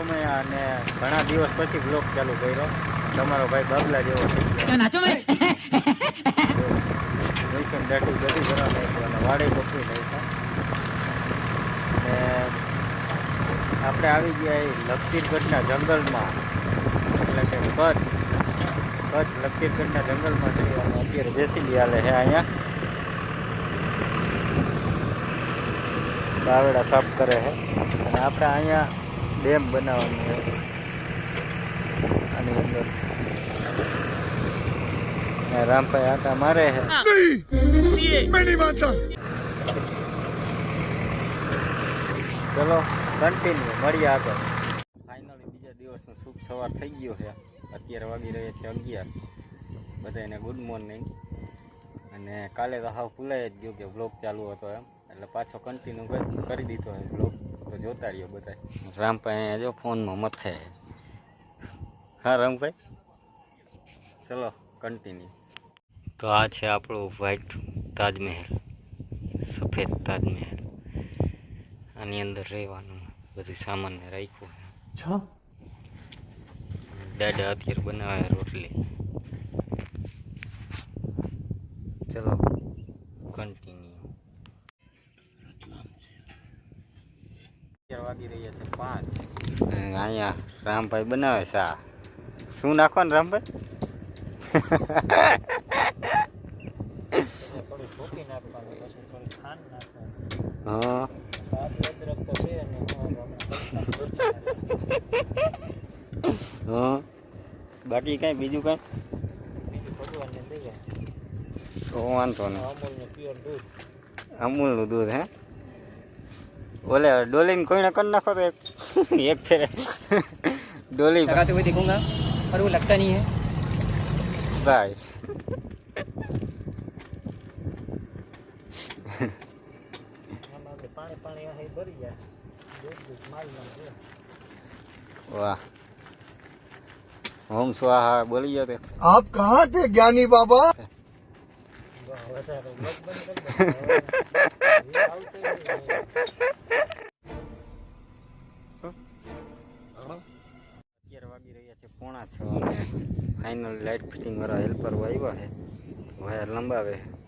સમય અને ઘણા દિવસ પછી બ્લોગ ચાલુ કર્યો. તમારો ભાઈ બાબલા જેવો મિશન દાઢી બધી કરવા નાખ્યું અને વાડે બકરી નાખ્યા. ને આપણે આવી ગયા એ લખતીરગઢના જંગલમાં. એટલે કે કચ્છ. કચ્છ લખતીરગઢના જંગલમાં જઈ અને અત્યારે જેસીબી હાલે છે અહીંયા. બાવેડા સાફ કરે છે. અને આપણે અહીંયા ડેમ બનાવવાનું છે. આની અંદર. ને રામભાઈ આટા મારે છે. ચલો કન્ટિન્યુ મળીએ આગળ. ફાઇનલી બીજા દિવસનો શુભ સવાર થઈ ગયો છે. અત્યારે વાગી રહ્યા છે અગિયાર. બધાને ગુડ મોર્નિંગ અને કાલે તો હાવ ભૂલાઈ જ ગયો કે બ્લોગ ચાલુ હતો એમ. એટલે પાછો કન્ટિન્યુ કરી દીધો બ્લોગ જોતા રહ્યો બધા રામભાઈ અહીંયા જો ફોનમાં મથે હા રામભાઈ? ચલો કન્ટિન્યુ તો આ છે આપણું વ્હાઈટ તાજમહેલ સફેદ તાજમહેલ. આની અંદર રહેવાનું બધું સામાન્ય રાખ્યું છે? દાદા અત્યારે બનાવે રોટલી. ચલો કન્ટિન્યુ અત્યારે વાગી રહ્યા છે પાંચ. અહીંયા રામભાઈ બનાવે ચા શું રામભાઈ? થોડી ખાંડ નાખવાનું હા. હા. બાકી કાંઈ બીજું કઈ? બીજું ભગવાનને દઈએ તો વાંધો નહીં. અમૂલનું દૂધ હે? ઓલે ડોલીને કોઈને કરી નાખો તો એક એક ફેરે ડોલી लगाते हुए देखूंगा पर वो लगता नहीं है ભાઈ આમાં આપણે પાણી પાણી આ અહીં ભરી જાય દૂધ દૂધ માલમાં છે વાહ હોમ સ્વાહા બોલી ગયો તે आप कहाँ थे ज्ञानी बाबा પોણા છ ફાઇનલ લાઇટ ફિટિંગ વાળા હેલ્પર આવ્યા છે વાયર લંબાવે છે